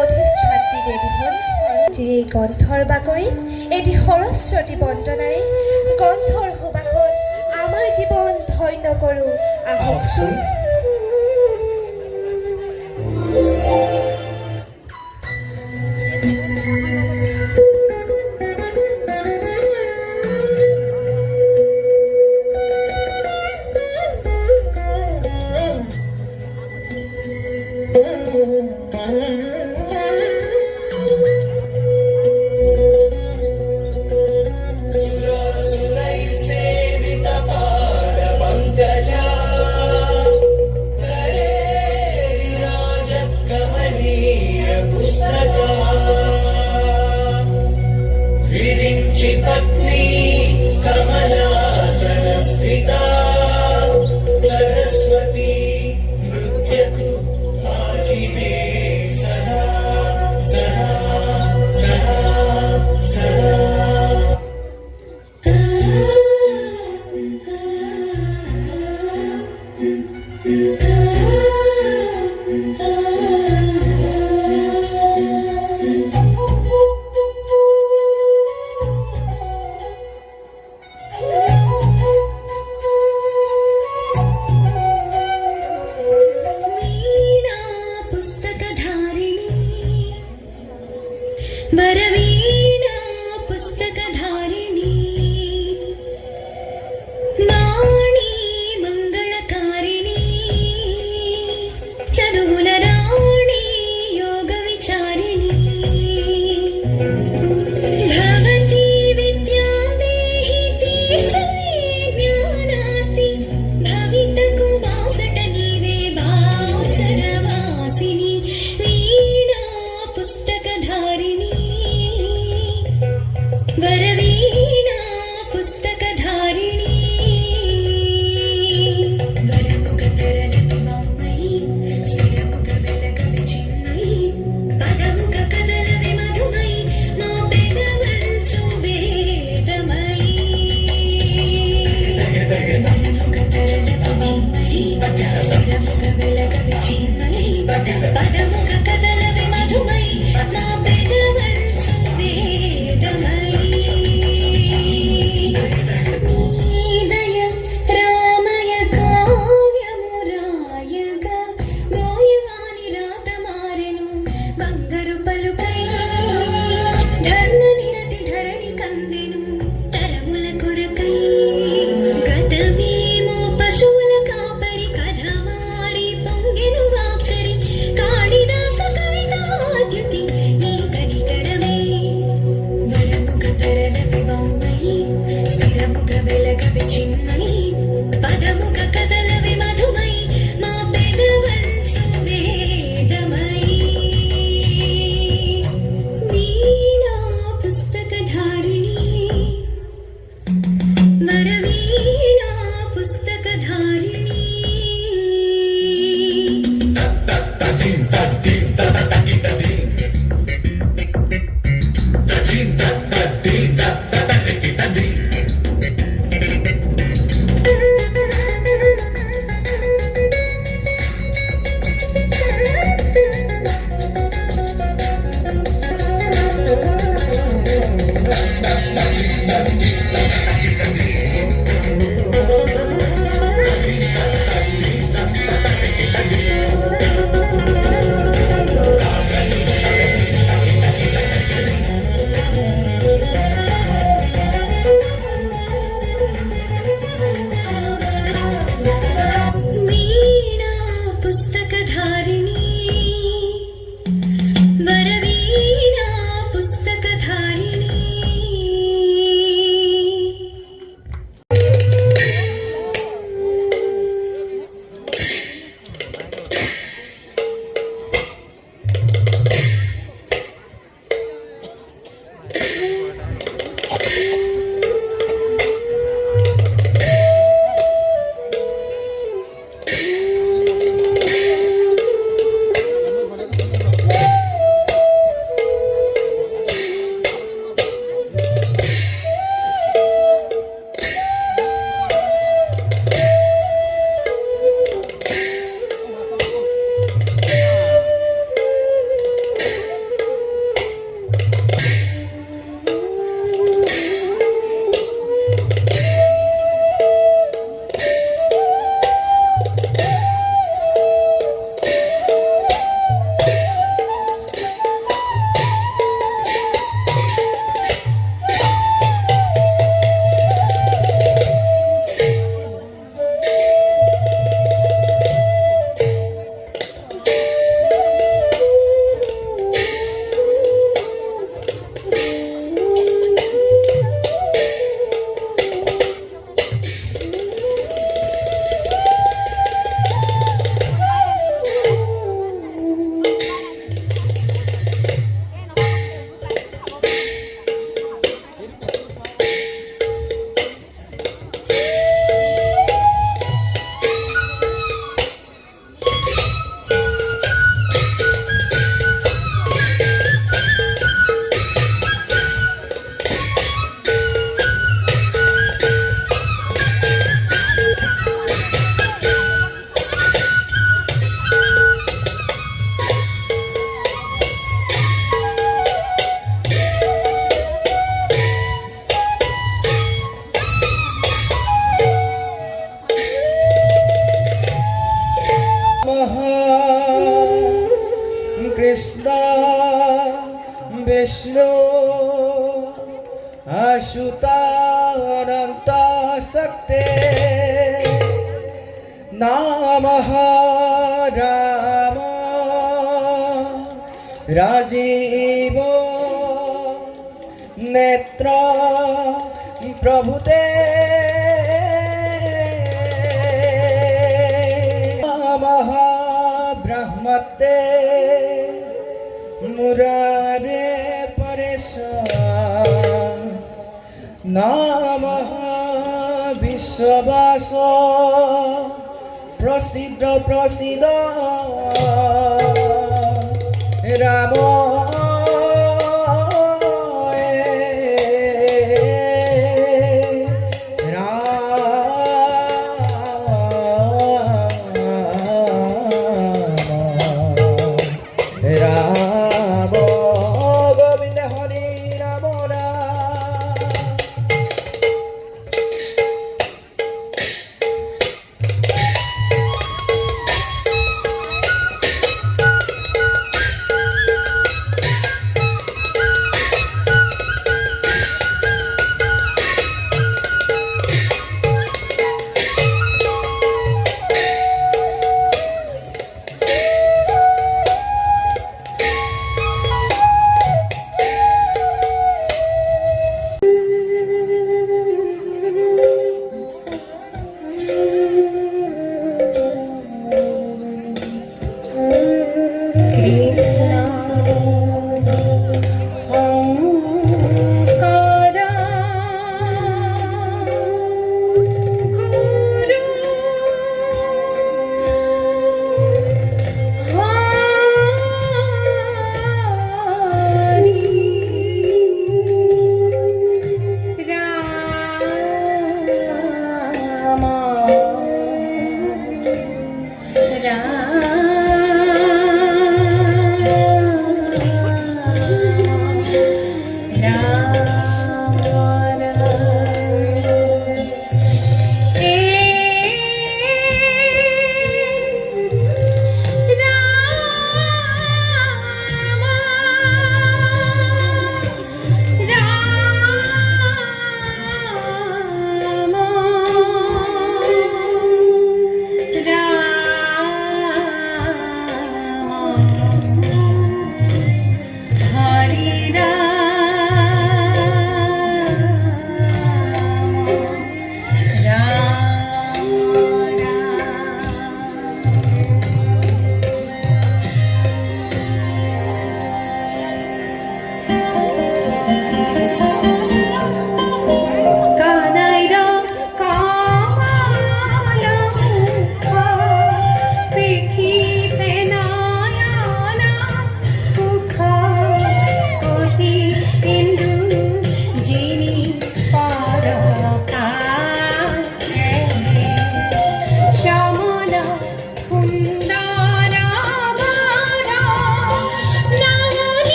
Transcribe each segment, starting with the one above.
অধিষ্ঠাত্ৰী দেৱীখন যি এই গ্ৰন্থৰ বাকৰি এটি সৰস্বতী বন্দনাৰে গ্ৰন্থৰ সুবাসত আমাৰ জীৱন ধন্য কৰোঁ। আহকচোন పదము নাম রাম রাজীব নেত্র প্রভুতে ব্রহ্মতে মুরারে পরেশ নাম বিশ্ববাস প্রসিদ্ধ প্রসিদ্ধ। Ram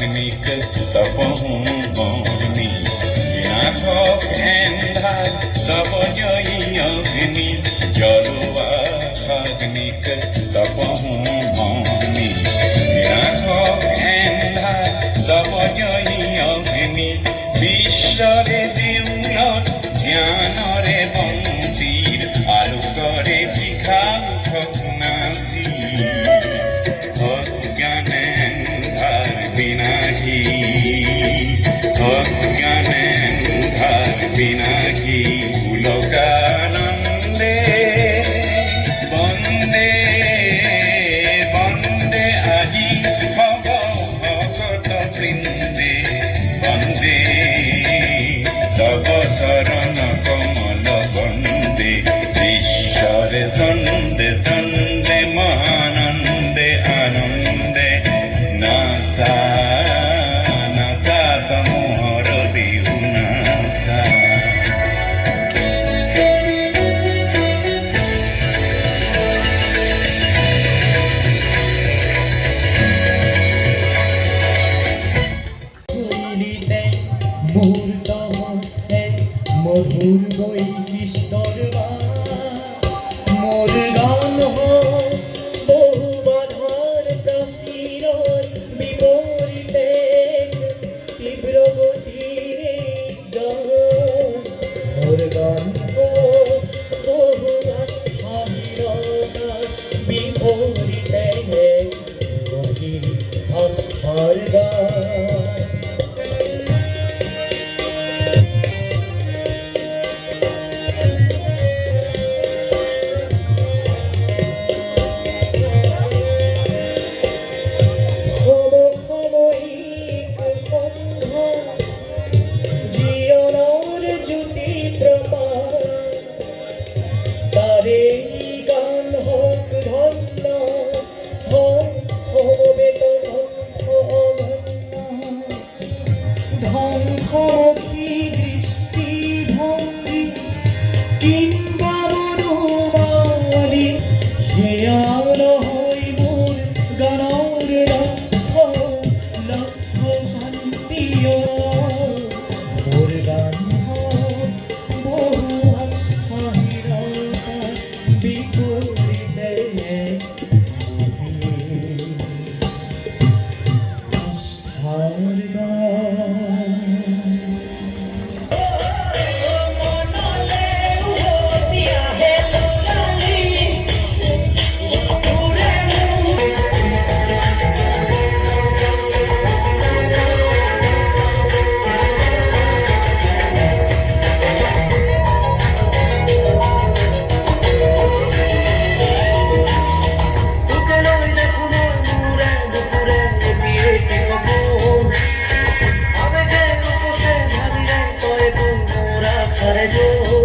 agni tapahum gani inatha kendha tavajayi agni jalva agni tapahum gani inatha kendha tavajayi Be my key. I don't know.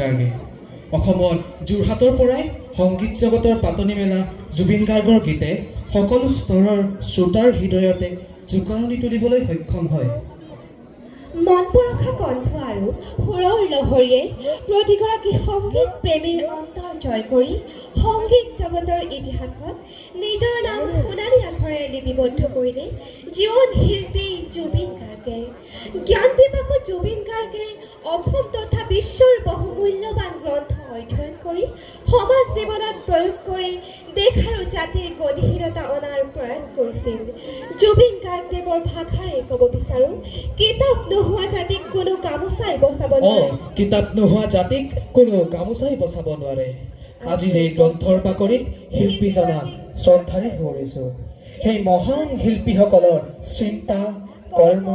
গাৰ্গে অসমত যোৰহাটৰ পৰাই সংগীত জগতৰ পাতনি মেলা জুবিন গাৰ্গৰ গীতে সকলো স্তৰৰ শ্ৰোতাৰ হৃদয়তে জোকাৰণি তুলিবলৈ সক্ষম হয়। মন পৰশা কণ্ঠ আৰু সুৰৰ লহৰীয়ে প্ৰতিগৰাকী সংগীত প্ৰেমীৰ অন্তৰ জয় কৰি সংগীত জগতৰ ইতিহাসত নিজৰ নাম সোণালী আখৰেৰে লিপিবদ্ধ কৰিলে জীৱন শিল্পী জুবিন গাৰ্গে। জ্ঞান বিভাগত জুবিন গাৰ্গে অসম তথা বিশ্বৰ বহুমূল্যৱান গ্ৰন্থ অধ্যয়ন কৰি সমাজ জীৱনত প্ৰয়োগ কৰি দেশ আৰু জাতিৰ গতিশীলতা অনাৰ প্ৰয়াস কৰিছিল। জুবিন গাৰ্গদেৱৰ ভাষাৰে ক'ব বিচাৰোঁ কিতাপ নোহোৱা জাতিক কোনো গামোচাই বচাব নোৱাৰে। কিতাপ নোহোৱা জাতিক কোনো গামোচাই বচাব নোৱাৰে। আজিৰ এই গ্ৰন্থৰ বাকৰিত শিল্পীজনাক শ্ৰদ্ধাৰে সোঁৱৰিছোঁ সেই মহান শিল্পীসকলৰ চিন্তা, কৰ্ম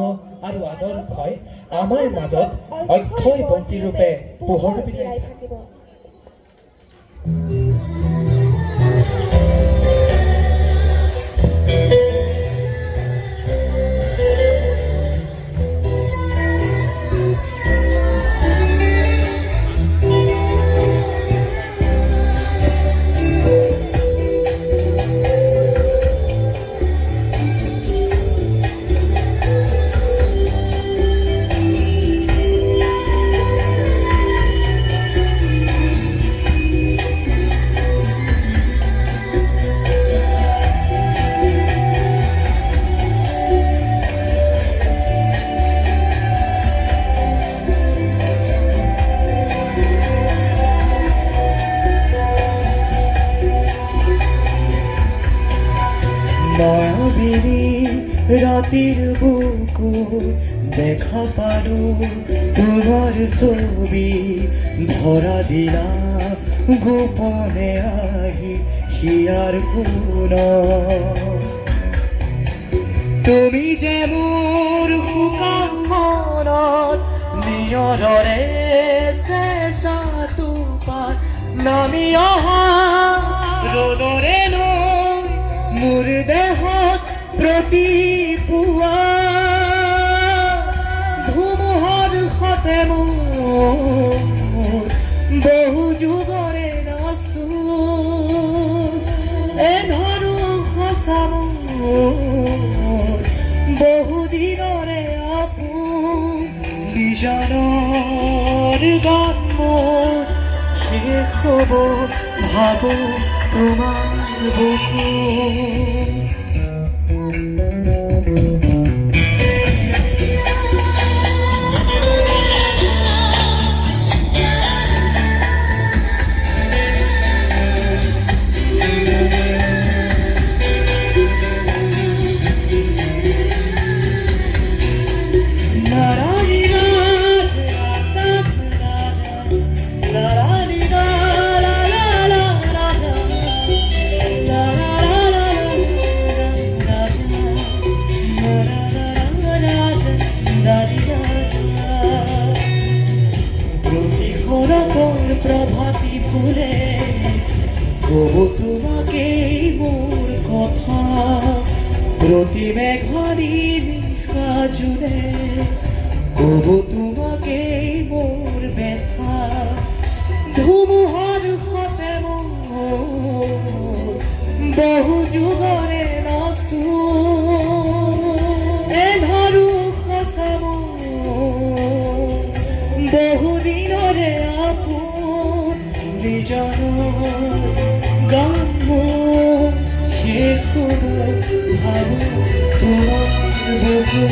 আৰু আদৰ্শই আমাৰ মাজত অক্ষয় বন্তিৰূপে পোহৰ বিলাই থাকিব। তোমার ছবি ধরা দিলা, গোপনে আহি হিয়ার কোন তুমি যে মোৰ শুকান মনত নিয়ৰৰে চেঁচা টোপাত নামি অহা। ৰ'দৰে নৈ মোৰ দেহত প্ৰতি পুৱা মোৰ বহু যুগৰে নাচো এধৰো সঁচা মোৰ বহুদিনৰে আপোন বিজানৰ গান মোৰ শেষ হ'ব ভাবো তোমাৰ বুকু। মেঘারি নিশা জুড়ে কব তোমাকে মোর ব্যথা। ধুমুহার মোৰ বহু যুগরে নাচো তোমাৰ বুকু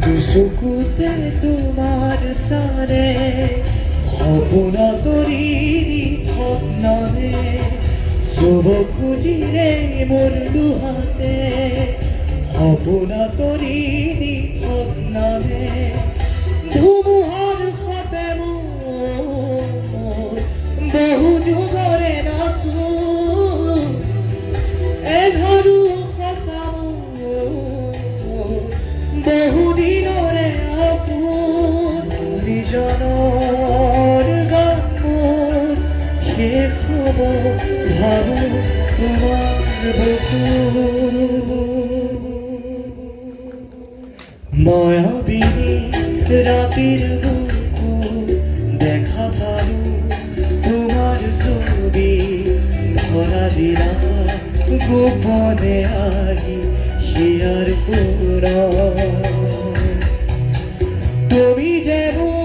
দুচকুতে তোমাৰ চাৰে সপোন তৰি নামে চুব খুজিলে মোৰ দুহাতে সপোন তৰি নামে ধুমুহাৰ মায়াবিনী বুকু দেখা পালো তোমাৰ ছবি ধৰা দিলা গোপনে আহি শিয়াৰ পুৰা তুমি যে মোৰ